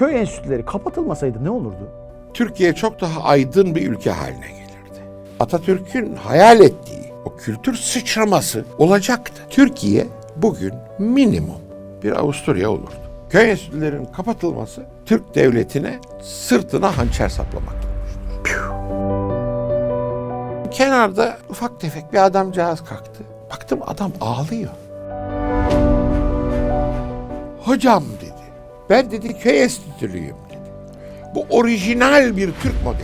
köy enstitüleri kapatılmasaydı ne olurdu? Türkiye çok daha aydın bir ülke haline gelirdi. Atatürk'ün hayal ettiği o kültür sıçraması olacaktı. Türkiye bugün minimum bir Avusturya olurdu. Köy enstitülerinin kapatılması Türk devletine sırtına hançer saplamak. Kenarda ufak tefek bir adamcağız kalktı. Baktım adam ağlıyor. Hocam. Ben dedi köy enstitülüyüm dedi. Bu orijinal bir Türk modeli.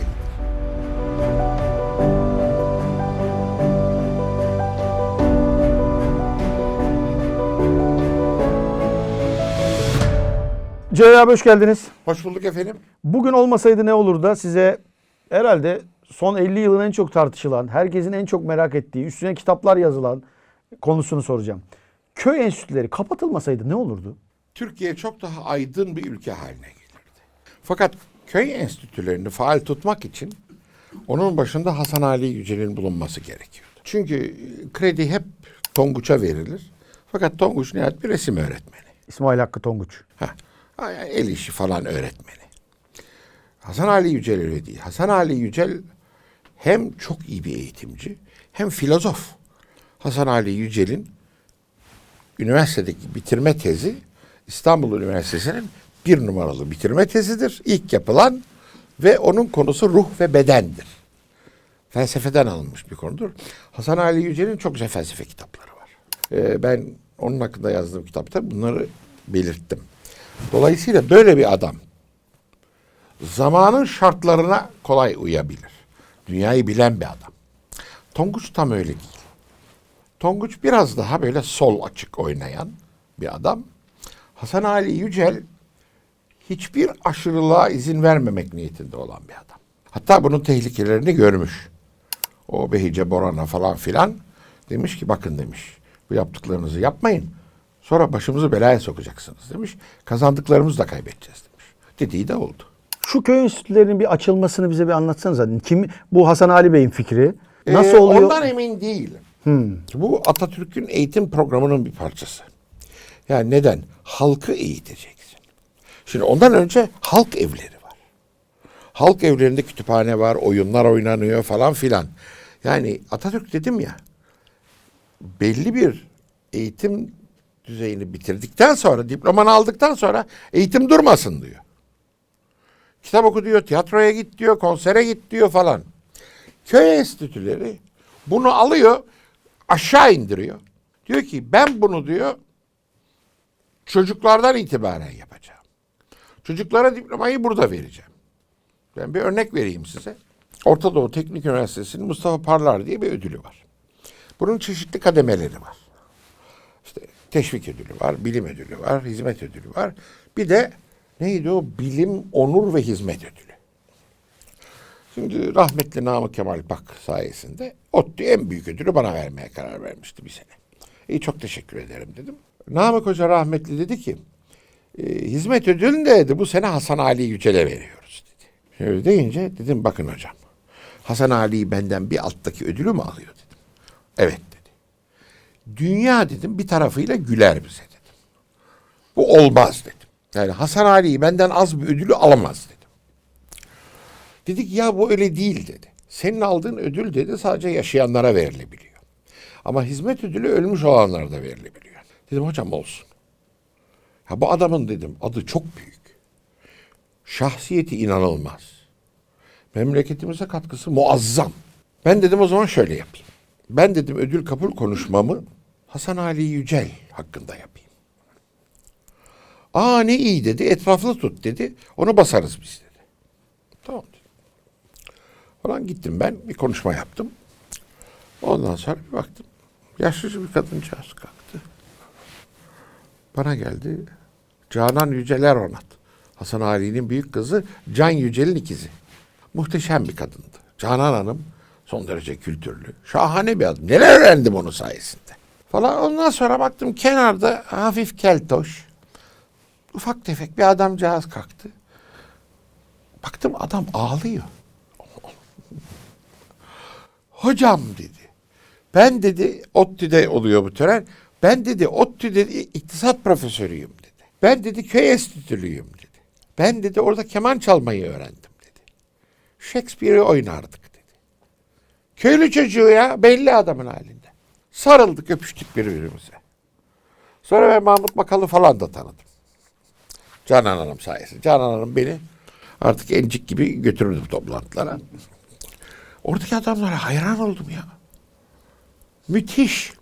Celal abi hoş geldiniz. Hoş bulduk efendim. Bugün olmasaydı ne olur da size herhalde son 50 yılın en çok tartışılan, herkesin en çok merak ettiği, üstüne kitaplar yazılan konusunu soracağım. Köy enstitüleri kapatılmasaydı ne olurdu? Türkiye çok daha aydın bir ülke haline gelirdi. Fakat köy enstitülerini faal tutmak için onun başında Hasan Ali Yücel'in bulunması gerekiyordu. Çünkü kredi hep Tonguç'a verilir. Fakat Tonguç nihayet bir resim öğretmeni. İsmail Hakkı Tonguç. Ha, el işi falan öğretmeni. Hasan Ali Yücel öyle değil. Hasan Ali Yücel hem çok iyi bir eğitimci hem filozof. Hasan Ali Yücel'in üniversitedeki bitirme tezi İstanbul Üniversitesi'nin bir numaralı bitirme tezidir. İlk yapılan ve onun konusu ruh ve bedendir. Felsefeden alınmış bir konudur. Hasan Ali Yücel'in çok güzel felsefe kitapları var. Ee, ben onun hakkında yazdığım kitapta bunları belirttim. Dolayısıyla böyle bir adam zamanın şartlarına kolay uyabilir. Dünyayı bilen bir adam. Tonguç tam öyle değil. Tonguç biraz daha böyle sol açık oynayan bir adam. Hasan Ali Yücel hiçbir aşırılığa izin vermemek niyetinde olan bir adam. Hatta bunun tehlikelerini görmüş. O Behice Boran'a falan filan demiş ki bakın demiş bu yaptıklarınızı yapmayın. Sonra başımızı belaya sokacaksınız demiş. Kazandıklarımızı da kaybedeceğiz demiş. Dediği de oldu. Şu köy enstitülerinin bir açılmasını bize bir anlatsanıza. Kim bu Hasan Ali Bey'in fikri? Nasıl Ee, oluyor? Ondan emin değilim. Bu Atatürk'ün eğitim programının bir parçası. Yani neden? Halkı eğiteceksin. Şimdi ondan önce halk evleri var. Halk evlerinde kütüphane var, oyunlar oynanıyor falan filan. Yani Atatürk dedim ya, belli bir eğitim düzeyini bitirdikten sonra, diplomanı aldıktan sonra eğitim durmasın diyor. Kitap oku diyor, tiyatroya git diyor, konsere git diyor falan. Köy enstitüleri bunu alıyor, aşağı indiriyor. Diyor ki ben bunu diyor çocuklardan itibaren yapacağım. Çocuklara diplomayı burada vereceğim. Ben bir örnek vereyim size. Orta Doğu Teknik Üniversitesi'nin Mustafa Parlar diye bir ödülü var. Bunun çeşitli kademeleri var. İşte teşvik ödülü var, bilim ödülü var, hizmet ödülü var. Bir de neydi o? Bilim, onur ve hizmet ödülü. Şimdi rahmetli Namık Kemal Bak sayesinde ODTÜ en büyük ödülü bana vermeye karar vermişti bir sene. İyi çok teşekkür ederim dedim. Namık Hoca rahmetli dedi ki e, hizmet ödülünü de dedi bu sene Hasan Ali Yücel'e veriyoruz dedi. Öyle deyince dedim bakın hocam Hasan Ali benden bir alttaki ödülü mü alıyor dedim. Evet dedi. Dünya dedim bir tarafıyla güler bize dedim. Bu olmaz dedim. Yani Hasan Ali benden az bir ödülü alamaz dedim. Dedik ya bu öyle değil dedi. Senin aldığın ödül dedi sadece yaşayanlara verilebiliyor. Ama hizmet ödülü ölmüş olanlara da verilebiliyor. Dedim hocam olsun. Ya bu adamın dedim adı çok büyük. Şahsiyeti inanılmaz. Memleketimize katkısı muazzam. Ben dedim o zaman şöyle yapayım. Ben dedim ödül kabul konuşmamı Hasan Ali Yücel hakkında yapayım. Aa ne iyi dedi etraflı tut dedi. Onu basarız biz dedi. Tamam dedim. Falan gittim ben bir konuşma yaptım. Ondan sonra bir baktım. Yaşlıca bir kadıncağız kalktı. Bana geldi. Canan Yüceler Onat. Hasan Ali'nin büyük kızı Can Yücel'in ikizi. Muhteşem bir kadındı. Canan Hanım son derece kültürlü. Şahane bir adam. Neler öğrendim onun sayesinde. Falan ondan sonra baktım kenarda hafif keltoş. Ufak tefek bir adamcağız kalktı. Baktım adam ağlıyor. Hocam dedi. Ben dedi ODTÜ'de oluyor bu tören. Ben dedi ODTÜ'de iktisat profesörüyüm dedi. Ben dedi köy enstitülüyüm dedi. Ben dedi orada keman çalmayı öğrendim dedi. Shakespeare'i oynardık dedi. Köylü çocuğu ya belli adamın halinde. Sarıldık öpüştük birbirimize. Sonra ben Mahmut Bakal'ı falan da tanıdım. Canan Hanım sayesinde. Canan Hanım beni artık encik gibi götürürdü toplantılara. Oradaki adamlara hayran oldum ya. Müthiş.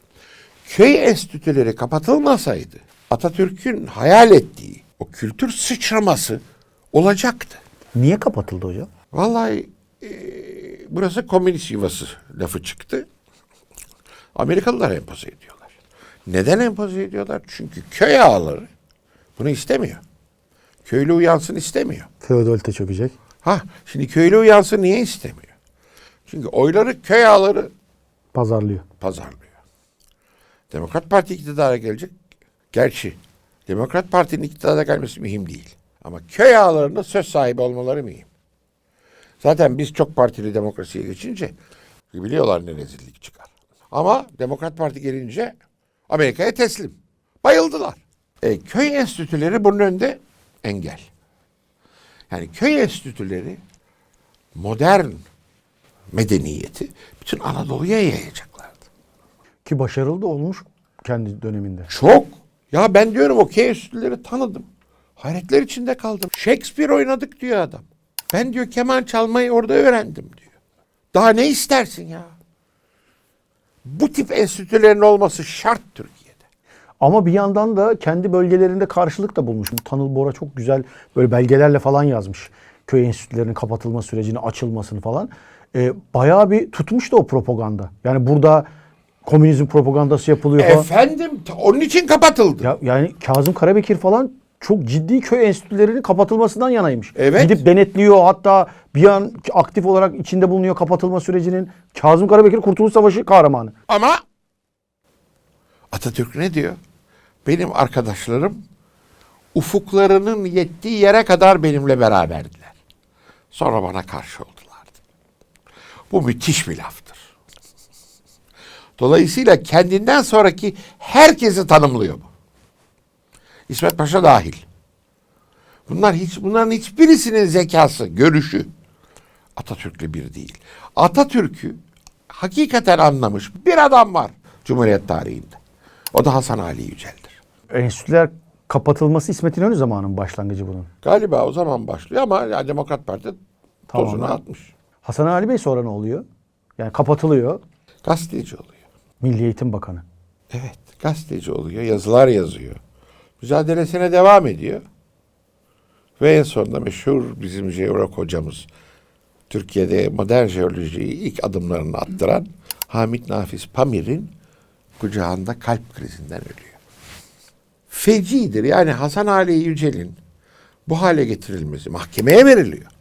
Köy enstitüleri kapatılmasaydı Atatürk'ün hayal ettiği o kültür sıçraması olacaktı. Niye kapatıldı hocam? Vallahi e, burası komünist yuvası lafı çıktı. Amerikalılar empoze ediyorlar. Neden empoze ediyorlar? Çünkü köy ağaları bunu istemiyor. Köylü uyansın istemiyor. Feodalite çökecek. Ha şimdi köylü uyansın niye istemiyor? Çünkü oyları köy ağaları Pazarlıyor. pazarlıyor. Demokrat Parti iktidara gelecek. Gerçi Demokrat Parti'nin iktidara gelmesi mühim değil. Ama köy ağalarında söz sahibi olmaları mühim. Zaten biz çok partili demokrasiye geçince biliyorlar ne rezillik çıkar. Ama Demokrat Parti gelince Amerika'ya teslim. Bayıldılar. E, köy enstitüleri bunun önünde engel. Yani köy enstitüleri modern medeniyeti bütün Anadolu'ya yayacaklardı. Ki başarılı da olmuş kendi döneminde. Çok. Ya ben diyorum o köy enstitüleri tanıdım. Hayretler içinde kaldım. Shakespeare oynadık diyor adam. Ben diyor keman çalmayı orada öğrendim diyor. Daha ne istersin ya? Bu tip enstitülerin olması şart Türkiye'de. Ama bir yandan da kendi bölgelerinde karşılık da bulmuş. Tanıl Bora çok güzel böyle belgelerle falan yazmış. Köy enstitülerinin kapatılma sürecini, açılmasını falan. Ee, bayağı bir tutmuştu o propaganda. Yani burada komünizm propagandası yapılıyor falan. Efendim onun için kapatıldı. Ya, yani Kazım Karabekir falan çok ciddi köy enstitülerinin kapatılmasından yanaymış. Evet. Gidip denetliyor hatta bir an aktif olarak içinde bulunuyor kapatılma sürecinin. Kazım Karabekir Kurtuluş Savaşı kahramanı. Ama Atatürk ne diyor? Benim arkadaşlarım ufuklarının yettiği yere kadar benimle beraberdiler. Sonra bana karşı oldular. Bu müthiş bir laftır. Dolayısıyla kendinden sonraki herkesi tanımlıyor bu. İsmet Paşa dahil. Bunlar hiç bunların hiçbirisinin zekası, görüşü Atatürk'le bir değil. Atatürk'ü hakikaten anlamış bir adam var Cumhuriyet tarihinde. O da Hasan Ali Yücel'dir. Enstitüler kapatılması İsmet İnönü zamanının başlangıcı bunun. Galiba o zaman başlıyor ama ya Demokrat Parti Tamam. tozunu atmış. Hasan Ali Bey sonra ne oluyor? Yani kapatılıyor. Gazeteci oluyor. Milli Eğitim Bakanı. Evet, gazeteci oluyor, yazılar yazıyor. Mücadelesine devam ediyor. Ve en sonunda meşhur bizim jeolog hocamız, Türkiye'de modern jeolojiyi ilk adımlarını attıran Hamit Nafiz Pamir'in kucağında kalp krizinden ölüyor. Fecidir. Yani Hasan Ali Yücel'in bu hale getirilmesi mahkemeye veriliyor.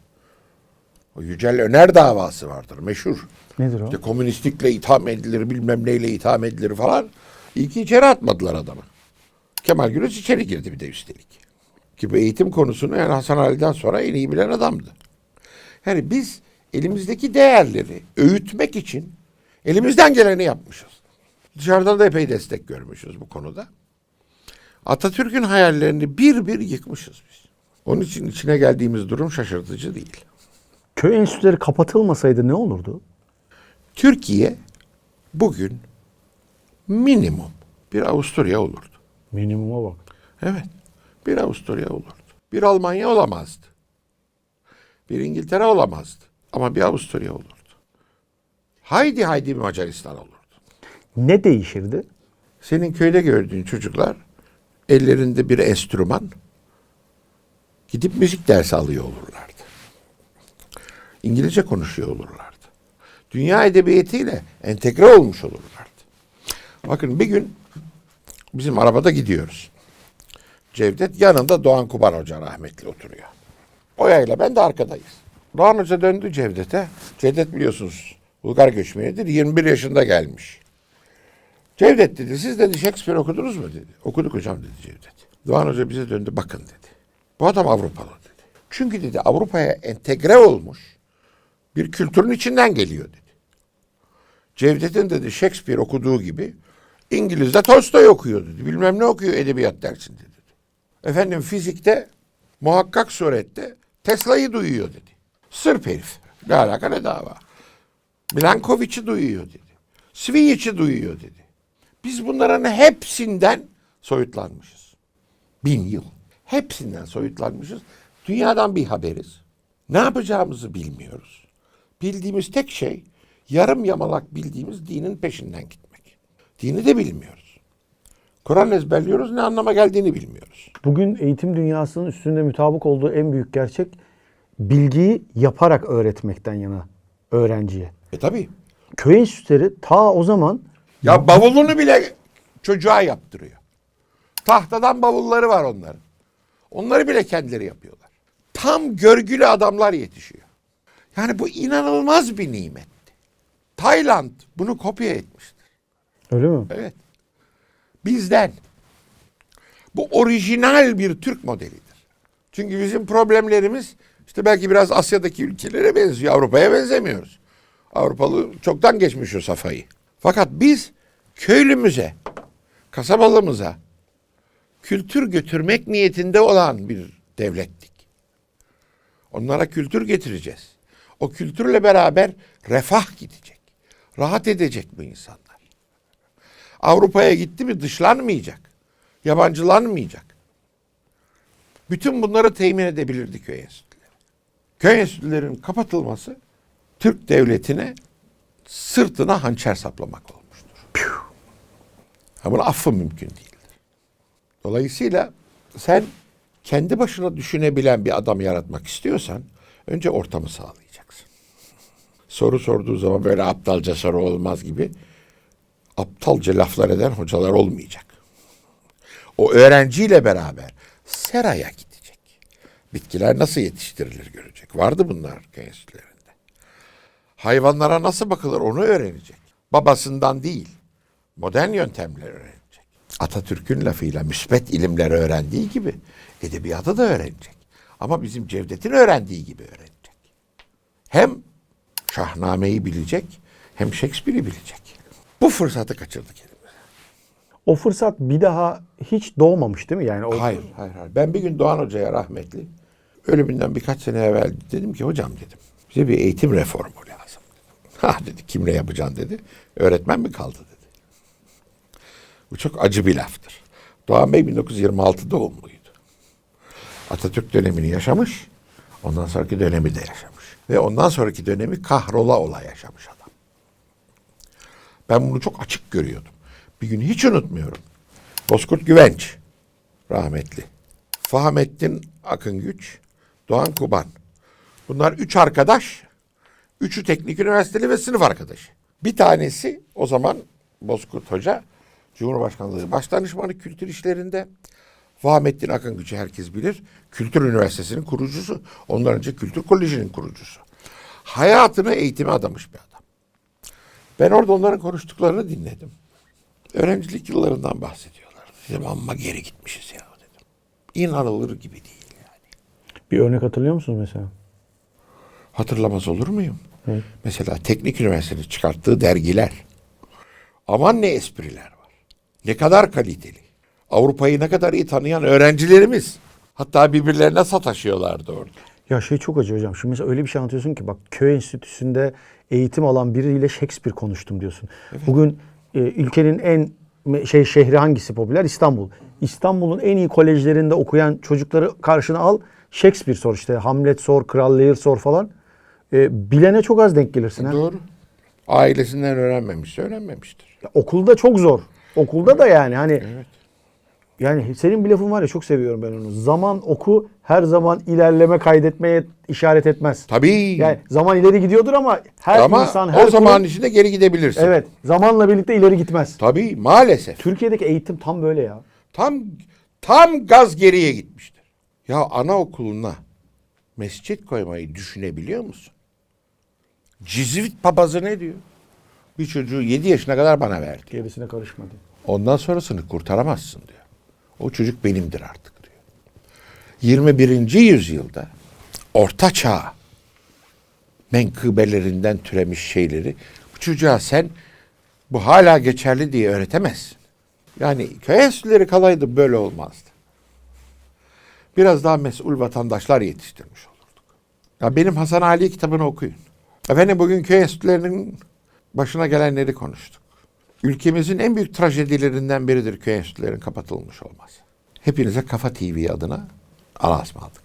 O Yücel Öner davası vardır meşhur. Nedir o? İşte komünistlikle itham edilir, bilmem neyle itham edilir falan. İyi ki içeri atmadılar adamı. Kemal Güneş içeri girdi bir de üstelik. Ki bu eğitim konusunu yani Hasan Ali'den sonra en iyi bilen adamdı. Yani biz elimizdeki değerleri öğütmek için elimizden geleni yapmışız. Dışarıdan da epey destek görmüşüz bu konuda. Atatürk'ün hayallerini bir bir yıkmışız biz. Onun için içine geldiğimiz durum şaşırtıcı değil. Köy enstitüleri kapatılmasaydı ne olurdu? Türkiye bugün minimum bir Avusturya olurdu. Minimuma bak. Evet. Bir Avusturya olurdu. Bir Almanya olamazdı. Bir İngiltere olamazdı. Ama bir Avusturya olurdu. Haydi haydi bir Macaristan olurdu. Ne değişirdi? Senin köyde gördüğün çocuklar ellerinde bir enstrüman gidip müzik dersi alıyor olurlardı. İngilizce konuşuyor olurlardı. Dünya edebiyatıyla entegre olmuş olurlardı. Bakın bir gün bizim arabada gidiyoruz. Cevdet yanında Doğan Kuban Hoca rahmetli oturuyor. Oya'yla ben de arkadayız. Doğan Hoca döndü Cevdet'e. Cevdet biliyorsunuz Bulgar göçmenidir. 21 yaşında gelmiş. Cevdet dedi siz dedi Shakespeare okudunuz mu dedi. Okuduk hocam dedi Cevdet. Doğan Hoca bize döndü bakın dedi. Bu adam Avrupalı dedi. Çünkü dedi Avrupa'ya entegre olmuş bir kültürün içinden geliyor dedi. Cevdet'in dedi Shakespeare okuduğu gibi İngiliz'de Tolstoy okuyor dedi. Bilmem ne okuyor edebiyat dersinde dedi. Efendim fizikte muhakkak surette Tesla'yı duyuyor dedi. Sırp herif. Ne alaka ne dava. Milankovic'i duyuyor dedi. Svijic'i duyuyor dedi. Biz bunların hepsinden soyutlanmışız. Bin yıl. Hepsinden soyutlanmışız. Dünyadan bir haberiz. Ne yapacağımızı bilmiyoruz. Bildiğimiz tek şey yarım yamalak bildiğimiz dinin peşinden gitmek. Dini de bilmiyoruz. Kur'an ezberliyoruz ne anlama geldiğini bilmiyoruz. Bugün eğitim dünyasının üstünde mutabık olduğu en büyük gerçek bilgiyi yaparak öğretmekten yana öğrenciye. E tabi. Köy enstitüleri ta o zaman Ya bavulunu bile çocuğa yaptırıyor. Tahtadan bavulları var onların. Onları bile kendileri yapıyorlar. Tam görgülü adamlar yetişiyor. Yani bu inanılmaz bir nimetti. Tayland bunu kopya etmiştir. öyle mi? Evet. Bizden. Bu orijinal bir Türk modelidir. Çünkü bizim problemlerimiz işte belki biraz Asya'daki ülkelere benziyor. Avrupa'ya benzemiyoruz. Avrupalı çoktan geçmiş o safhayı. Fakat biz köylümüze, kasabalımıza kültür götürmek niyetinde olan bir devlettik. Onlara kültür getireceğiz. O kültürle beraber refah gidecek. Rahat edecek bu insanlar. Avrupa'ya gitti mi dışlanmayacak. Yabancılanmayacak. Bütün bunları temin edebilirdi köy enstitüleri. Köy enstitülerinin kapatılması Türk devletine sırtına hançer saplamak olmuştur. Ha bunu affı mümkün değildir. Dolayısıyla sen kendi başına düşünebilen bir adam yaratmak istiyorsan önce ortamı sağlayacaksın. Soru sorduğu zaman böyle aptalca soru olmaz gibi aptalca laflar eden hocalar olmayacak. O öğrenciyle beraber seraya gidecek. Bitkiler nasıl yetiştirilir görecek. Vardı bunlar gençlerinde. Hayvanlara nasıl bakılır onu öğrenecek. Babasından değil, modern yöntemler öğrenecek. Atatürk'ün lafıyla müsbet ilimleri öğrendiği gibi edebiyatı da öğrenecek. Ama bizim Cevdet'in öğrendiği gibi öğrenecek. Hem Şahname'yi bilecek hem Shakespeare'i bilecek. Bu fırsatı kaçırdık elimize. O fırsat bir daha hiç doğmamış değil mi? Yani o Hayır, hayır, hayır. Ben bir gün Doğan Hoca'ya rahmetli ölümünden birkaç sene evvel dedim ki hocam dedim bize bir eğitim reformu lazım. Ha dedi kimle yapacaksın dedi. Öğretmen mi kaldı dedi. Bu çok acı bir laftır. Doğan Bey 1926 doğumluydu. Atatürk dönemini yaşamış. Ondan sonraki dönemi de yaşamış. Ve ondan sonraki dönemi kahrola ola yaşamış adam. Ben bunu çok açık görüyordum. Bir gün hiç unutmuyorum. Bozkurt Güvenç rahmetli. Fahmettin Akıngüç, Doğan Kuban. Bunlar üç arkadaş. Üçü teknik üniversiteli ve sınıf arkadaşı. Bir tanesi o zaman Bozkurt Hoca Cumhurbaşkanlığı Başdanışmanı kültür işlerinde. Fahmettin Akıngüç'ü herkes bilir. Kültür Üniversitesi'nin kurucusu. Ondan önce Kültür Koleji'nin kurucusu. Hayatını eğitime adamış bir adam. Ben orada onların konuştuklarını dinledim. Öğrencilik yıllarından bahsediyorlar. Dedim amma geri gitmişiz ya dedim. İnanılır gibi değil yani. bir örnek hatırlıyor musunuz mesela? Hatırlamaz olur muyum? Evet. Mesela Teknik Üniversitesi'nin çıkarttığı dergiler. Aman ne espriler var. Ne kadar kaliteli. Avrupa'yı ne kadar iyi tanıyan öğrencilerimiz. Hatta birbirlerine sataşıyorlardı orada. Ya şey çok acı hocam. Şimdi mesela öyle bir şey anlatıyorsun ki bak köy enstitüsünde eğitim alan biriyle Shakespeare konuştum diyorsun. Bugün e, ülkenin en şey şehri hangisi popüler? İstanbul. İstanbul'un en iyi kolejlerinde okuyan çocukları karşına al. Shakespeare sor işte. Hamlet sor, Kral Lear sor falan. E, bilene çok az denk gelirsin. Ha? Doğru. Ailesinden öğrenmemişse öğrenmemiştir. Ya okulda çok zor. Okulda da yani hani yani senin bir lafın var ya çok seviyorum ben onu. Zaman oku her zaman ilerleme kaydetmeye işaret etmez. Tabii. Yani zaman ileri gidiyordur ama her Ama insan her o zaman kurum- içinde geri gidebilirsin. evet zamanla birlikte ileri gitmez. Tabii maalesef. Türkiye'deki eğitim tam böyle ya. Tam tam gaz geriye gitmiştir. Ya anaokuluna mescit koymayı düşünebiliyor musun? Cizvit papazı ne diyor? Bir çocuğu 7 yaşına kadar bana verdi. Gerisine karışmadı. Ondan sonrasını kurtaramazsın diyor. O çocuk benimdir artık diyor. 21. yüzyılda orta çağ menkıbelerinden türemiş şeyleri bu çocuğa sen bu hala geçerli diye öğretemezsin. Yani köy enstitüleri kalaydı böyle olmazdı. biraz daha mesul vatandaşlar yetiştirmiş olurduk. Ya benim Hasan Ali kitabını okuyun. Efendim bugün köy enstitülerinin başına gelenleri konuştuk. Ülkemizin en büyük trajedilerinden biridir köy enstitülerin kapatılmış olması. Hepinize Kafa TV adına Allah'a ısmarladık.